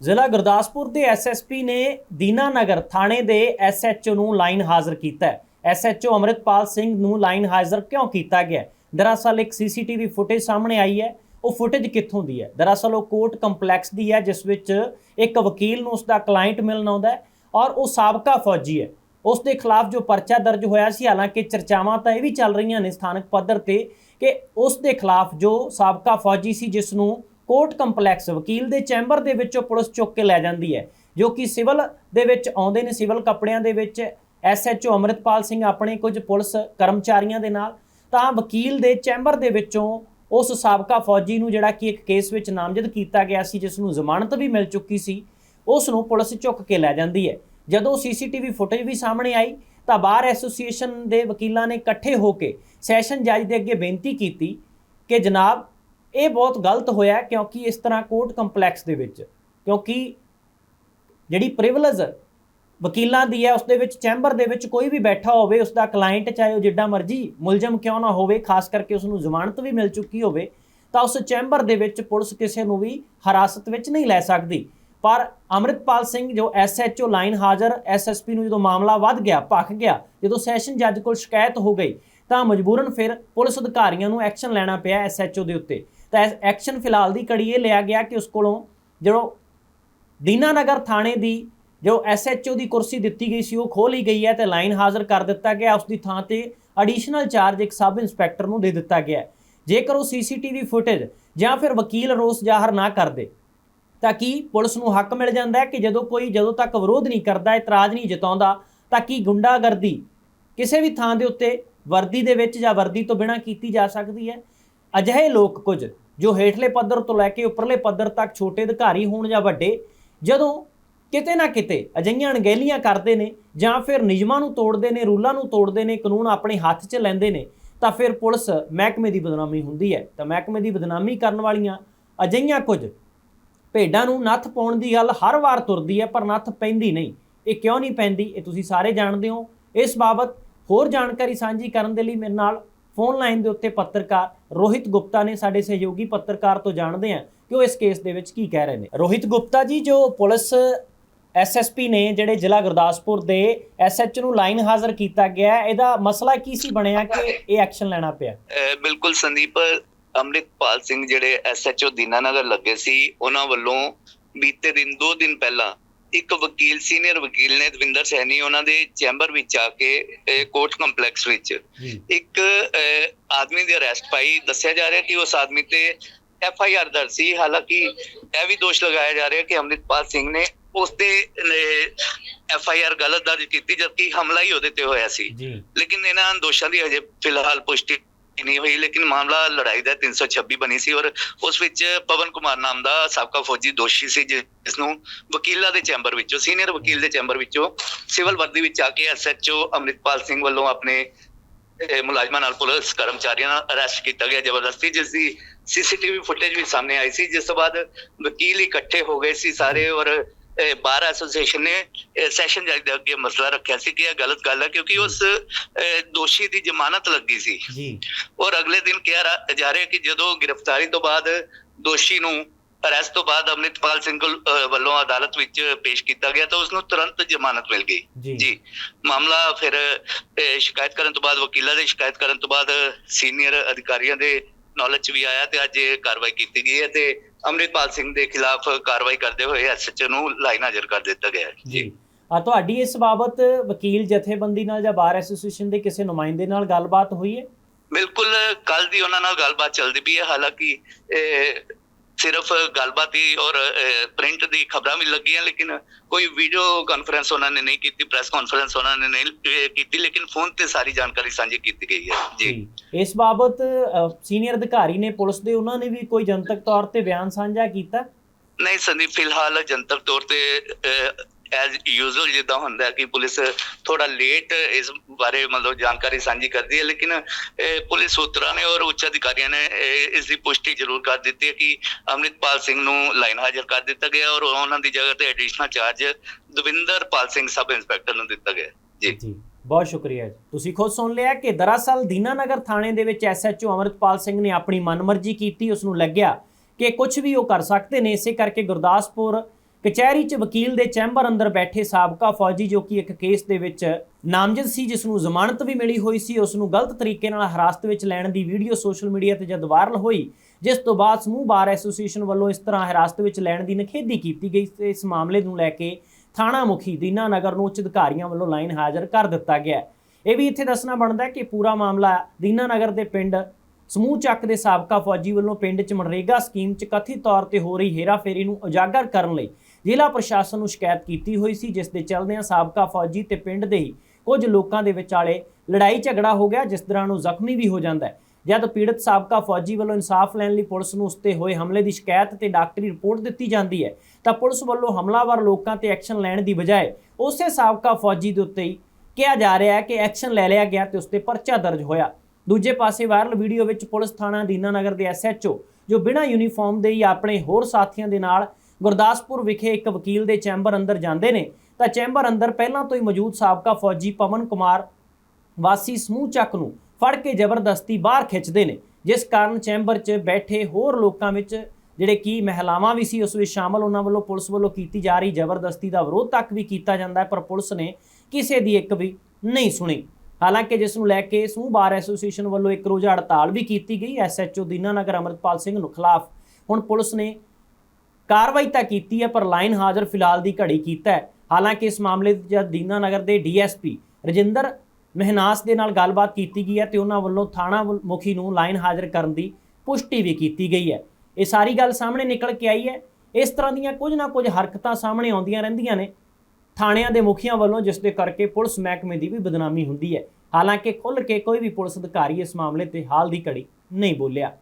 ਜ਼ਿਲ੍ਹਾ ਗੁਰਦਾਸਪੁਰ ਦੇ ਐਸਐਸਪੀ ਨੇ ਦੀਨਾਨਗਰ ਥਾਣੇ ਦੇ ਐਸਐਚਓ ਨੂੰ ਲਾਈਨ ਹਾਜ਼ਰ ਕੀਤਾ ਹੈ। ਐਸਐਚਓ ਅਮਰਿਤਪਾਲ ਸਿੰਘ ਨੂੰ ਲਾਈਨ ਹਾਜ਼ਰ ਕਿਉਂ ਕੀਤਾ ਗਿਆ ਦਰਅਸਲ ਇੱਕ ਸੀਸੀਟੀਵੀ ਫੁਟੇਜ ਸਾਹਮਣੇ ਆਈ ਹੈ। ਉਹ ਫੁਟੇਜ ਕਿੱਥੋਂ ਦੀ ਹੈ? ਦਰਅਸਲ ਉਹ ਕੋਰਟ ਕੰਪਲੈਕਸ ਦੀ ਹੈ, ਜਿਸ ਵਿੱਚ ਇੱਕ ਵਕੀਲ ਨੂੰ ਉਸਦਾ ਕਲਾਇੰਟ ਮਿਲਣ ਆਉਂਦਾ ਹੈ ਔਰ ਉਹ ਸਾਬਕਾ ਫੌਜੀ ਹੈ। ਉਸ ਦੇ ਖਿਲਾਫ ਜੋ ਪਰਚਾ ਦਰਜ ਹੋਇਆ ਸੀ, ਹਾਲਾਂਕਿ ਚਰਚਾਵਾਂ ਤਾਂ ਇਹ ਵੀ ਚੱਲ ਰਹੀਆਂ ਨੇ ਸਥਾਨਕ ਪੱਧਰ ਤੇ ਕਿ ਉਸ ਦੇ ਖਿਲਾਫ ਜੋ ਸਾਬਕਾ ਫੌਜੀ ਸੀ, ਜਿਸ ਨੂੰ ਕੋਰਟ ਕੰਪਲੈਕਸ, ਵਕੀਲ ਦੇ ਚੈਂਬਰ ਦੇ ਵਿੱਚੋਂ ਪੁਲਿਸ ਚੁੱਕ ਕੇ ਲੈ ਜਾਂਦੀ ਹੈ, ਜੋ ਕਿ ਸਿਵਲ ਦੇ ਵਿੱਚ ਆਉਂਦੇ ਨੇ, ਸਿਵਲ ਕੱਪੜਿਆਂ ਦੇ ਵਿੱਚ। ਐਸਐਚਓ ਅਮਰਿਤਪਾਲ ਸਿੰਘ ਆਪਣੇ ਕੁਝ ਪੁਲਿਸ ਕਰਮਚਾਰੀਆਂ ਦੇ ਨਾਲ। ਤਾਂ ਵਕੀਲ ਦੇ ਚੈਂਬਰ ਦੇ ਵਿੱਚੋਂ ਉਸ ਸਾਬਕਾ ਫੌਜੀ ਨੂੰ ਜਿਹੜਾ ਕਿ ਇੱਕ ਕੇਸ ਵਿੱਚ ਨਾਮਜ਼ਦ ਕੀਤਾ ਗਿਆ ਸੀ, ਜਿਸ ਨੂੰ ਜ਼ਮਾਨਤ ਵੀ ਮਿਲ ਚੁੱਕੀ ਸੀ, ਉਸ ਨੂੰ ਪੁਲਿਸ ਚੁੱਕ ਕੇ ਲੈ ਜਾਂਦੀ ਹੈ। ਜਦੋਂ ਸੀਸੀਟੀਵੀ ਫੁਟੇਜ ਵੀ ਸਾਹਮਣੇ ਆਈ, ਤਾਂ ਬਾਰ ਐਸੋਸੀਏਸ਼ਨ ਦੇ ਵਕੀਲਾਂ ਨੇ ਇਕੱਠੇ ਹੋ ਕੇ ਸੈਸ਼ਨ ਜੱਜ ਦੇ ਅੱਗੇ ਬੇਨਤੀ ਕੀਤੀ ਕਿ ਜਨਾਬ ਇਹ ਬਹੁਤ ਗਲਤ ਹੋਇਆ ਕਿਉਂਕਿ ਇਸ ਤਰ੍ਹਾਂ ਕੋਰਟ ਕੰਪਲੈਕਸ ਦੇ ਵਿੱਚ, ਕਿਉਂਕਿ ਜਿਹੜੀ ਪ੍ਰਿਵਿਲੇਜ ਵਕੀਲਾਂ ਦੀ ਹੈ ਉਸ ਦੇ ਵਿੱਚ ਚੈਂਬਰ ਦੇ ਵਿੱਚ ਕੋਈ ਵੀ ਬੈਠਾ ਹੋਵੇ ਉਸ ਦਾ ਕਲਾਇੰਟ ਚਾਹੇ ਉਹ ਜਿੱਡਾ ਮਰਜ਼ੀ ਮੁਲਜ਼ਮ ਕਿਉਂ ਨਾ ਹੋਵੇ, ਖਾਸ ਕਰਕੇ ਉਸ ਨੂੰ ਜ਼ਮਾਨਤ ਵੀ ਮਿਲ ਚੁੱਕੀ ਹੋਵੇ, ਤਾਂ ਉਸ ਚੈਂਬਰ ਦੇ ਵਿੱਚ ਪੁਲਿਸ ਕਿਸੇ ਨੂੰ ਵੀ ਹਿਰਾਸਤ ਵਿੱਚ ਨਹੀਂ ਲੈ ਸਕਦੀ। ਪਰ ਅਮਰਿਤਪਾਲ ਸਿੰਘ ਜੋ ਐਸਐਚਓ ਲਾਈਨ ਹਾਜ਼ਰ ਐਸਐਸਪੀ ਨੂੰ ਜਦੋਂ ਮਾਮਲਾ ਵੱਧ ਗਿਆ, ਭਖ ਗਿਆ, ਜਦੋਂ ਸੈਸ਼ਨ ਜੱਜ ਕੋਲ ਸ਼ਿਕਾਇਤ ਹੋ ਗਈ, ਤਾਂ ਮਜਬੂਰਨ ਫਿਰ ਪੁਲਿਸ ਅਧਿਕਾਰੀਆਂ ਨੂੰ ਐਕਸ਼ਨ ਲੈਣਾ ਪਿਆ ਐਸਐਚਓ ਦੇ ਉੱਤੇ। ਤਾਂ ਐਕਸ਼ਨ ਫਿਲਹਾਲ ਦੀ ਕੜੀ ਇਹ ਲਿਆ ਗਿਆ ਕਿ ਉਸ ਕੋਲੋਂ ਜੋ ਦੀਨਾਨਗਰ ਥਾਣੇ ਦੀ ਜੋ ਐਸਐਚਓ ਦੀ ਕੁਰਸੀ ਦਿੱਤੀ ਗਈ ਸੀ, ਉਹ ਖੋਹ ਲਈ ਗਈ ਹੈ ਤੇ ਲਾਈਨ ਹਾਜ਼ਰ ਕਰ ਦਿੱਤਾ ਗਿਆ। ਉਸ ਦੀ ਥਾਂ ਤੇ ਐਡੀਸ਼ਨਲ ਚਾਰਜ ਇੱਕ ਸਬ ਇੰਸਪੈਕਟਰ ਨੂੰ ਦੇ ਦਿੱਤਾ ਗਿਆ ਜੇਕਰ ਉਹ ਸੀਸੀਟੀਵੀ ਫੁਟੇਜ ਜਾਂ ਫਿਰ ਵਕੀਲ ਰੋਸ ਜ਼ਾਹਰ ਨਾ ਕਰਦੇ, ਤਾਂ ਕੀ ਪੁਲਿਸ ਨੂੰ ਹੱਕ ਮਿਲ ਜਾਂਦਾ ਹੈ ਕਿ ਜਦੋਂ ਕੋਈ ਜਦੋਂ ਤੱਕ ਵਿਰੋਧ ਨਹੀਂ ਕਰਦਾ, ਇਤਰਾਜ਼ ਨਹੀਂ ਜਤਾਉਂਦਾ, ਤਾਂ ਕੀ ਗੁੰਡਾਗਰਦੀ ਕਿਸੇ ਵੀ ਥਾਂ ਦੇ ਉੱਤੇ ਵਰਦੀ ਦੇ ਵਿੱਚ ਜਾਂ ਵਰਦੀ ਤੋਂ ਬਿਨਾਂ ਕੀਤੀ ਜਾ ਸਕਦੀ ਹੈ? ਅਜਿਹੇ ਲੋਕ ਕੁਝ ਜੋ ਹੇਠਲੇ ਪੱਧਰ ਤੋਂ ਲੈ ਕੇ ਉੱਪਰਲੇ ਪੱਧਰ ਤੱਕ ਛੋਟੇ ਅਧਿਕਾਰੀ ਹੋਣ ਜਾਂ ਵੱਡੇ, ਜਦੋਂ ਕਿਤੇ ਨਾ ਕਿਤੇ ਅਜਿਹੀਆਂ ਅਣਗਹਿਲੀਆਂ ਕਰਦੇ ਨੇ ਜਾਂ ਫਿਰ ਨਿਯਮਾਂ ਨੂੰ ਤੋੜਦੇ ਨੇ, ਰੂਲਾਂ ਨੂੰ ਤੋੜਦੇ ਨੇ, ਕਾਨੂੰਨ ਆਪਣੇ ਹੱਥ 'ਚ ਲੈਂਦੇ ਨੇ, ਤਾਂ ਫਿਰ ਪੁਲਿਸ ਮਹਿਕਮੇ ਦੀ ਬਦਨਾਮੀ ਹੁੰਦੀ ਹੈ। ਤਾਂ ਮਹਿਕਮੇ ਦੀ ਬਦਨਾਮੀ ਕਰਨ ਵਾਲੀਆਂ ਅਜਿਹੀਆਂ ਕੁਝ ਭੇਡਾਂ ਨੂੰ ਨੱਥ ਪਾਉਣ ਦੀ ਗੱਲ ਹਰ ਵਾਰ ਤੁਰਦੀ ਹੈ, ਪਰ ਨੱਥ ਪੈਂਦੀ ਨਹੀਂ। ਇਹ ਕਿਉਂ ਨਹੀਂ ਪੈਂਦੀ? ਇਹ ਤੁਸੀਂ ਸਾਰੇ ਜਾਣਦੇ ਹੋ। ਇਸ ਬਾਬਤ ਹੋਰ ਜਾਣਕਾਰੀ ਸਾਂਝੀ ਕਰਨ ਦੇ ਲਈ ਮੇਰੇ ਨਾਲ ਫੋਨ ਲਾਈਨ ਦੇ ਉੱਤੇ ਪੱਤਰਕਾਰ ਰੋਹਿਤ ਗੁਪਤਾ ਨੇ ਸਾਡੇ ਸਹਿਯੋਗੀ ਪੱਤਰਕਾਰ ਤੋਂ ਜਾਣਦੇ ਹਾਂ ਕਿ ਉਹ ਇਸ ਕੇਸ ਦੇ ਵਿੱਚ ਕੀ ਕਹਿ ਰਹੇ ਨੇ। ਰੋਹਿਤ ਗੁਪਤਾ ਜੀ, ਜੋ ਪੁਲਿਸ ਐਸਐਸਪੀ ਨੇ ਜਿਹੜੇ ਜ਼ਿਲ੍ਹਾ ਗੁਰਦਾਸਪੁਰ ਦੇ ਐਸਐਚ ਨੂੰ ਲਾਈਨ ਹਾਜ਼ਰ ਕੀਤਾ ਗਿਆ ਇਹਦਾ ਮਸਲਾ ਕੀ ਸੀ ਬਣਿਆ ਕਿ ਇਹ ਐਕਸ਼ਨ ਲੈਣਾ ਪਿਆ? ਬਿਲਕੁਲ ਸੰਦੀਪ, ਅੰਮ੍ਰਿਤਪਾਲ ਸਿੰਘ ਜਿਹੜੇ ਐਸਐਚਓ ਦੀਨਾਨਗਰ ਲੱਗੇ ਸੀ, ਉਹਨਾਂ ਵੱਲੋਂ ਬੀਤੇ ਦਿਨ 2 ਦਿਨ ਪਹਿਲਾਂ ਇੱਕ ਵਕੀਲ ਸੀਨੀਅਰ ਵਕੀਲ ਨੇ ਦਵਿੰਦਰ ਸੈਣੀ ਉਹਨਾਂ ਦੇ ਚੈਂਬਰ ਵਿੱਚ ਆ ਕੇ ਕੋਰਟ ਕੰਪਲੈਕਸ ਵਿੱਚ ਇੱਕ ਆਦਮੀ ਦੀ ਅਰੈਸਟ ਪਾਈ ਦੱਸਿਆ ਜਾ ਰਿਹਾ ਕਿ ਉਸ ਆਦਮੀ ਤੇ ਐਫ ਆਈ ਆਰ ਦਰਜ ਸੀ। ਹਾਲਾਂਕਿ ਇਹ ਵੀ ਦੋਸ਼ ਲਗਾਇਆ ਜਾ ਰਿਹਾ ਕਿ ਅੰਮ੍ਰਿਤਪਾਲ ਸਿੰਘ ਨੇ ਉਸ ਤੇ ਐਫ ਆਈ ਆਰ ਗਲਤ ਦਰਜ ਕੀਤੀ ਜਦਕਿ ਹਮਲਾ ਹੀ ਉਹਦੇ ਤੇ ਹੋਇਆ ਸੀ। ਲੇਕਿਨ ਇਹਨਾਂ ਦੋਸ਼ਾਂ ਦੀ ਹਜੇ ਫਿਲਹਾਲ ਪੁਸ਼ਟੀ ਨਹੀਂ ਹੋਈ, ਲੇਕਿਨ ਮਾਮਲਾ ਲੜਾਈ ਦਾ 326 ਬਣੀ ਸੀ ਔਰ ਉਸ ਵਿੱਚ ਪਵਨ ਕੁਮਾਰ ਨਾਮ ਦਾ ਸਾਬਕਾ ਫੌਜੀ ਦੋਸ਼ੀ ਸੀ ਜਿਸ ਨੂੰ ਵਕੀਲਾਂ ਦੇ ਚੈਂਬਰ ਵਿੱਚੋਂ, ਸੀਨੀਅਰ ਵਕੀਲ ਦੇ ਚੈਂਬਰ ਵਿੱਚੋਂ ਸਿਵਲ ਵਰਦੀ ਵਿੱਚ ਆ ਕੇ ਐਸਐਚਓ ਅਮਰਿਤਪਾਲ ਸਿੰਘ ਵੱਲੋਂ ਆਪਣੇ ਮੁਲਾਜ਼ਮਾਂ ਨਾਲ ਪੁਲਿਸ ਕਰਮਚਾਰੀਆਂ ਨਾਲ ਅਰੈਸਟ ਕੀਤਾ ਗਿਆ ਜ਼ਬਰਦਸਤੀ, ਜਿਸ ਦੀ ਸੀਸੀਟੀਵੀ ਫੁਟੇਜ ਵੀ ਸਾਹਮਣੇ ਆਈ ਸੀ, ਜਿਸ ਤੋਂ ਬਾਅਦ ਵਕੀਲ ਇਕੱਠੇ ਹੋ ਗਏ ਸੀ ਸਾਰੇ ਔਰ ਬਾਰ ਐਸੋਸੀਏਸ਼ਨ ਨੇ ਸੈਸ਼ਨ ਜੱਜ ਦੇ ਅੱਗੇ ਮਸਲਾ ਰੱਖਿਆ ਸੀ ਕਿ ਇਹ ਗਲਤ ਗੱਲ ਹੈ ਕਿਉਂਕਿ ਉਸ ਦੋਸ਼ੀ ਦੀ ਜ਼ਮਾਨਤ ਲੱਗੀ ਸੀ। ਜੀ। ਔਰ ਅਗਲੇ ਦਿਨ ਕਿਹਾ ਜਾ ਰਿਹਾ ਕਿ ਜਦੋਂ ਗ੍ਰਿਫਤਾਰੀ ਤੋਂ ਬਾਅਦ ਦੋਸ਼ੀ ਨੂੰ ਅਰੈਸਟ ਤੋਂ ਬਾਅਦ ਅੰਮ੍ਰਿਤਪਾਲ ਸਿੰਘ ਵੱਲੋਂ ਅਦਾਲਤ ਵਿੱਚ ਪੇਸ਼ ਕੀਤਾ ਗਿਆ ਤਾਂ ਉਸ ਨੂੰ ਤੁਰੰਤ ਜ਼ਮਾਨਤ ਮਿਲ ਗਈ। ਜੀ। ਮਾਮਲਾ ਫਿਰ ਸ਼ਿਕਾਇਤ ਕਰਨ ਤੋਂ ਬਾਅਦ ਵਕੀਲਾਂ ਦੇ ਸ਼ਿਕਾਇਤ ਕਰਨ ਤੋਂ ਬਾਅਦ ਸੀਨੀਅਰ ਅਧਿਕਾਰੀਆਂ ਦੇ ਨੌਲੇਜ ਵੀ ਆਇਆ ਤੇ ਅੱਜ ਇਹ ਕਾਰਵਾਈ ਕੀਤੀ ਗਈ ਹੈ ਤੇ ਅੰਮ੍ਰਿਤਪਾਲ ਸਿੰਘ ਦੇ ਖਿਲਾਫ ਕਾਰਵਾਈ ਕਰਦੇ ਹੋਏ ਐਸਐਚਓ ਨੂੰ ਲਾਈਨ ਹਾਜ਼ਰ ਕਰ ਦਿੱਤਾ ਗਿਆ ਹੈ। ਜੀ। ਆ ਤੁਹਾਡੀ ਇਸ ਬਾਬਤ ਵਕੀਲ ਜਥੇਬੰਦੀ ਨਾਲ ਜਾਂ ਬਾਰ ਐਸੋਸੀਏਸ਼ਨ ਦੇ ਕਿਸੇ ਨੁਮਾਇੰਦੇ ਨਾਲ ਗੱਲਬਾਤ ਹੋਈ ਹੈ? ਬਿਲਕੁਲ ਕੱਲ ਦੀ ਉਹਨਾਂ ਨਾਲ ਗੱਲਬਾਤ ਚੱਲਦੀ ਪਈ ਹੈ। ਹਾਲਾਂਕਿ ਸਿਰਫ ਗੱਲਬਾਤ ਹੀ ਔਰ ਪ੍ਰਿੰਟ ਦੀ ਖਬਰਾਂ ਵੀ ਲੱਗੀਆਂ ਲੇਕਿਨ ਕੋਈ ਵੀਡੀਓ ਕਾਨਫਰੰਸ ਉਹਨਾਂ ਨੇ ਨਹੀਂ ਕੀਤੀ ਪ੍ਰੈਸ ਕਾਨਫਰੰਸ ਉਹਨਾਂ ਨੇ ਨਹੀਂ ਕੀਤੀ ਲੇਕਿਨ ਫੋਨ ਤੇ ਸਾਰੀ ਜਾਣਕਾਰੀ ਸਾਂਝੀ ਕੀਤੀ ਗਈ ਹੈ। ਜੀ। ਇਸ ਬਾਬਤ ਸੀਨੀਅਰ ਅਧਿਕਾਰੀ ਨੇ ਪੁਲਿਸ ਦੇ ਉਹਨਾਂ ਨੇ ਵੀ ਕੋਈ ਜਨਤਕ ਤੌਰ ਤੇ ਬਿਆਨ ਸਾਂਝਾ ਕੀਤਾ? ਨਹੀਂ ਸੰਦੀਪ ਫਿਲਹਾਲ ਜਨਤਕ ਤੌਰ ਤੇ ਐਜ਼ ਯੂਜ਼ੁਅਲ ਜਿੱਦਾਂ ਹੁੰਦਾ ਕਿ ਪੁਲਿਸ ਥੋੜਾ ਲੇਟ ਇਸ ਬਾਰੇ ਮਤਲਬ ਜਾਣਕਾਰੀ ਸਾਂਝੀ ਕਰਦੀ ਹੈ, ਲੇਕਿਨ ਪੁਲਿਸ ਸੂਤਰਾਂ ਨੇ ਔਰ ਉੱਚ ਅਧਿਕਾਰੀਆਂ ਨੇ ਇਸ ਦੀ ਪੁਸ਼ਟੀ ਜ਼ਰੂਰ ਕਰ ਦਿੱਤੀ ਹੈ ਕਿ ਅੰਮ੍ਰਿਤਪਾਲ ਸਿੰਘ ਨੂੰ ਲਾਈਨ ਹਾਜ਼ਰ ਕਰ ਦਿੱਤਾ ਗਿਆ ਔਰ ਉਹਨਾਂ ਦੀ ਜਗ੍ਹਾ ਤੇ additional charge Davinderpal Singh sub inspector ਨੂੰ ਦਿੱਤਾ ਗਿਆ। ਜੀ। ਜੀ, ਬਹੁਤ ਸ਼ੁਕਰੀਆ ਤੁਸੀਂ ਖੁਦ ਸੁਣ ਲਿਆ ਕਿ ਦਰਅਸਲ ਦੀਨਾਨਗਰ ਥਾਣੇ ਦੇ ਵਿੱਚ ਐਸਐਚਓ ਅਮਰਿਤਪਾਲ ਸਿੰਘ ਨੇ ਆਪਣੀ ਮਨਮਰਜ਼ੀ ਕੀਤੀ ਉਸ ਨੂੰ ਲੱਗਿਆ ਕਿ ਕੁਝ ਵੀ ਉਹ ਕਰ ਸਕਦੇ ਨੇ, ਇਸੇ ਕਰਕੇ ਗੁਰਦਾਸਪੁਰ ਕਚਹਿਰੀ 'ਚ ਵਕੀਲ ਦੇ ਚੈਂਬਰ ਅੰਦਰ ਬੈਠੇ ਸਾਬਕਾ ਫੌਜੀ, ਜੋ ਕਿ ਇੱਕ ਕੇਸ ਦੇ ਵਿੱਚ ਨਾਮਜ਼ਦ ਸੀ, ਜਿਸ ਨੂੰ ਜ਼ਮਾਨਤ ਵੀ ਮਿਲੀ ਹੋਈ ਸੀ, ਉਸ ਨੂੰ ਗਲਤ ਤਰੀਕੇ ਨਾਲ ਹਿਰਾਸਤ ਵਿੱਚ ਲੈਣ ਦੀ ਵੀਡੀਓ ਸੋਸ਼ਲ ਮੀਡੀਆ ਤੇ ਜਦ ਵਾਇਰਲ ਹੋਈ, ਜਿਸ ਤੋਂ ਬਾਅਦ ਸਮੂਹ ਬਾਰ ਐਸੋਸੀਏਸ਼ਨ ਵੱਲੋਂ ਇਸ ਤਰ੍ਹਾਂ ਹਿਰਾਸਤ ਵਿੱਚ ਲੈਣ ਦੀ ਨਿਖੇਧੀ ਕੀਤੀ ਗਈ, ਤੇ ਇਸ ਮਾਮਲੇ ਨੂੰ ਲੈ ਕੇ ਥਾਣਾ ਮੁਖੀ ਦੀਨਾ ਨਗਰ ਨੂੰ ਉੱਚ ਅਧਿਕਾਰੀਆਂ ਵੱਲੋਂ ਲਾਈਨ ਹਾਜ਼ਰ ਕਰ ਦਿੱਤਾ ਗਿਆ। ਇਹ ਵੀ ਇੱਥੇ ਦੱਸਣਾ ਬਣਦਾ ਕਿ ਪੂਰਾ ਮਾਮਲਾ ਦੀਨਾ ਨਗਰ ਦੇ ਪਿੰਡ ਸਮੂਹ ਚੱਕ ਦੇ ਸਾਬਕਾ ਫੌਜੀ ਵੱਲੋਂ ਪਿੰਡ 'ਚ ਮਨਰੇਗਾ ਸਕੀਮ 'ਚ ਕਥਿਤ ਤੌਰ ਤੇ ਹੋ ਰਹੀ ਹੇਰਾਫੇਰੀ ਨੂੰ ਉਜਾਗਰ ਕਰਨ ਲਈ ਜ਼ਿਲ੍ਹਾ ਪ੍ਰਸ਼ਾਸਨ ਨੂੰ ਸ਼ਿਕਾਇਤ ਕੀਤੀ ਹੋਈ ਸੀ, ਜਿਸ ਦੇ ਚੱਲਦਿਆਂ ਸਾਬਕਾ ਫੌਜੀ ਤੇ ਪਿੰਡ ਦੇ ਹੀ ਕੁਝ ਲੋਕਾਂ ਦੇ ਵਿਚਾਲੇ ਲੜਾਈ ਝਗੜਾ ਹੋ ਗਿਆ, ਜਿਸ ਦੌਰਾਨ ਉਹ ਜ਼ਖਮੀ ਵੀ ਹੋ ਜਾਂਦਾ ਹੈ। ਜਦ ਪੀੜਤ ਸਾਬਕਾ ਫੌਜੀ ਵੱਲੋਂ ਇਨਸਾਫ ਲੈਣ ਲਈ ਪੁਲਿਸ ਨੂੰ ਉਸ ਤੇ ਹੋਏ ਹਮਲੇ ਦੀ ਸ਼ਿਕਾਇਤ ਤੇ ਡਾਕਟਰੀ ਰਿਪੋਰਟ ਦਿੱਤੀ ਜਾਂਦੀ ਹੈ, ਤਾਂ ਪੁਲਿਸ ਵੱਲੋਂ ਹਮਲਾਵਰ ਲੋਕਾਂ ਤੇ ਐਕਸ਼ਨ ਲੈਣ ਦੀ ਬਜਾਏ ਉਸੇ ਸਾਬਕਾ ਫੌਜੀ ਦੇ ਉੱਤੇ ਹੀ ਕਿਹਾ ਜਾ ਰਿਹਾ ਹੈ ਕਿ ਐਕਸ਼ਨ ਲੈ ਲਿਆ ਗਿਆ ਤੇ ਉਸ ਤੇ ਪਰਚਾ ਦਰਜ ਹੋਇਆ। ਦੂਜੇ ਪਾਸੇ ਵਾਇਰਲ ਵੀਡੀਓ ਵਿੱਚ ਪੁਲਿਸ ਥਾਣਾ ਦੀਨਾਨਗਰ ਦੇ ਐਸਐਚਓ, ਜੋ ਬਿਨਾਂ ਯੂਨੀਫਾਰਮ ਦੇ ਹੀ ਆਪਣੇ ਹੋਰ ਸਾਥੀਆਂ ਦੇ ਨਾਲ ਗੁਰਦਾਸਪੁਰ ਵਿਖੇ ਇੱਕ ਵਕੀਲ ਦੇ ਚੈਂਬਰ ਅੰਦਰ ਜਾਂਦੇ ਨੇ, ਤਾਂ ਚੈਂਬਰ ਅੰਦਰ ਪਹਿਲਾਂ ਤੋਂ ਹੀ ਮੌਜੂਦ ਸਾਬਕਾ ਫੌਜੀ ਪਵਨ ਕੁਮਾਰ ਵਾਸੀ ਸਮੂਹ ਚੱਕ ਨੂੰ ਫੜ ਕੇ ਜ਼ਬਰਦਸਤੀ ਬਾਹਰ ਖਿੱਚਦੇ ਨੇ, ਜਿਸ ਕਾਰਨ ਚੈਂਬਰ 'ਚ ਬੈਠੇ ਹੋਰ ਲੋਕਾਂ ਵਿੱਚ ਜਿਹੜੇ ਕੀ ਮਹਿਲਾਵਾਂ ਵੀ ਸੀ, ਉਸ ਵਿੱਚ ਸ਼ਾਮਲ ਉਹਨਾਂ ਵੱਲੋਂ ਪੁਲਿਸ ਵੱਲੋਂ ਕੀਤੀ ਜਾ ਰਹੀ ਜ਼ਬਰਦਸਤੀ ਦਾ ਵਿਰੋਧ ਤੱਕ ਵੀ ਕੀਤਾ ਜਾਂਦਾ ਹੈ, ਪਰ ਪੁਲਿਸ ਨੇ ਕਿਸੇ ਦੀ ਇੱਕ ਵੀ ਨਹੀਂ ਸੁਣੀ। ਹਾਲਾਂਕਿ ਜਿਸ ਨੂੰ ਲੈ ਕੇ ਸਮੂਹ ਬਾਰ ਐਸੋਸੀਏਸ਼ਨ ਵੱਲੋਂ ਇੱਕ ਰੋਜ਼ਾ ਹੜਤਾਲ ਵੀ ਕੀਤੀ ਗਈ, ਐਸਐਚਓ ਦੀਨਾਨਗਰ ਅਮਰਪਾਲ ਸਿੰਘ ਨੂੰ ਖਿਲਾਫ ਹੁਣ ਪੁਲਿਸ ਨੇ ਕਾਰਵਾਈ ਤਾਂ ਕੀਤੀ ਹੈ, ਪਰ ਲਾਈਨ ਹਾਜ਼ਰ ਫਿਲਹਾਲ ਦੀ ਘੜੀ ਕੀਤਾ ਹੈ। ਹਾਲਾਂਕਿ ਇਸ ਮਾਮਲੇ 'ਚ ਜਦ ਦੀਨਾਨਗਰ ਦੇ ਡੀਐਸਪੀ ਰਜਿੰਦਰ ਮਹਿਨਾਸ ਦੇ ਨਾਲ ਗੱਲਬਾਤ ਕੀਤੀ ਗਈ ਹੈ ਤੇ ਉਹਨਾਂ ਵੱਲੋਂ ਥਾਣਾ ਮੁਖੀ ਨੂੰ ਲਾਈਨ ਹਾਜ਼ਰ ਕਰਨ ਦੀ ਪੁਸ਼ਟੀ ਵੀ ਕੀਤੀ ਗਈ ਹੈ। ਇਹ ਸਾਰੀ ਗੱਲ ਸਾਹਮਣੇ ਨਿਕਲ ਕੇ ਆਈ ਹੈ। ਇਸ ਤਰ੍ਹਾਂ ਦੀਆਂ ਕੁਝ ਨਾ ਕੁਝ ਹਰਕਤਾਂ ਸਾਹਮਣੇ ਆਉਂਦੀਆਂ ਰਹਿੰਦੀਆਂ ਨੇ। ਥਾਣਿਆਂ ਦੇ ਮੁਖੀਆਂ ਵੱਲੋਂ ਜਿਸ ਦੇ ਕਰਕੇ ਪੁਲਿਸ ਮਹਿਕਮੇ ਦੀ ਵੀ ਬਦਨਾਮੀ ਹੁੰਦੀ ਹੈ। ਹਾਲਾਂਕਿ ਖੁੱਲ੍ਹ ਕੇ ਕੋਈ ਵੀ ਪੁਲਿਸ ਅਧਿਕਾਰੀ ਇਸ ਮਾਮਲੇ ਤੇ ਹਾਲ ਦੀ ਘੜੀ ਨਹੀਂ ਬੋਲਿਆ।